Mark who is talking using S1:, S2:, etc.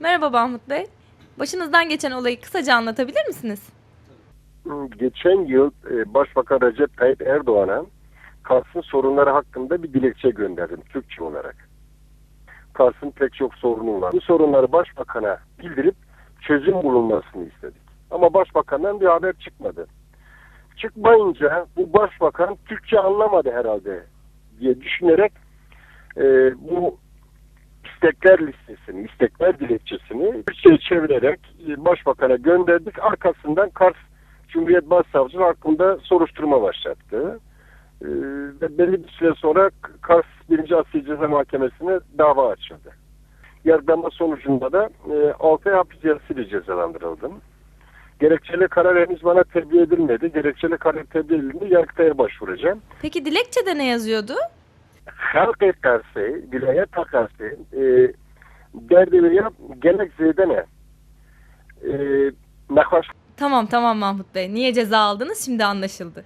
S1: Merhaba Mahmut Bey. Başınızdan geçen olayı kısaca anlatabilir misiniz?
S2: Geçen yıl e, Başbakan Recep Tayyip Erdoğan'a Kars'ın sorunları hakkında bir dilekçe gönderdim Türkçe olarak. Kars'ın pek çok sorunu var. Bu sorunları Başbakan'a bildirip çözüm bulunmasını istedik. Ama Başbakan'dan bir haber çıkmadı. Çıkmayınca bu Başbakan Türkçe anlamadı herhalde diye düşünerek e, bu istekler listesini, istekler dilekçesini Türkçe'ye çevirerek e, Başbakan'a gönderdik. Arkasından Kars Cumhuriyet Başsavcılığı hakkında soruşturma başlattı. Ee, ve belli bir süre sonra Kars 1. Asya Ceza Mahkemesi'ne dava açıldı. Yargılama sonucunda da e, 6 ay hapis cezasıyla cezalandırıldım. Gerekçeli karar henüz bana tebliğ edilmedi. Gerekçeli karar tebliğ edildiğinde Yargıtay'a başvuracağım.
S1: Peki dilekçede ne yazıyordu?
S2: Halk Kars'ı, vilayet Kars'ı e, derdi veya gerekçede ne? E, nakvaş
S1: Tamam tamam Mahmut Bey. Niye ceza aldınız şimdi anlaşıldı.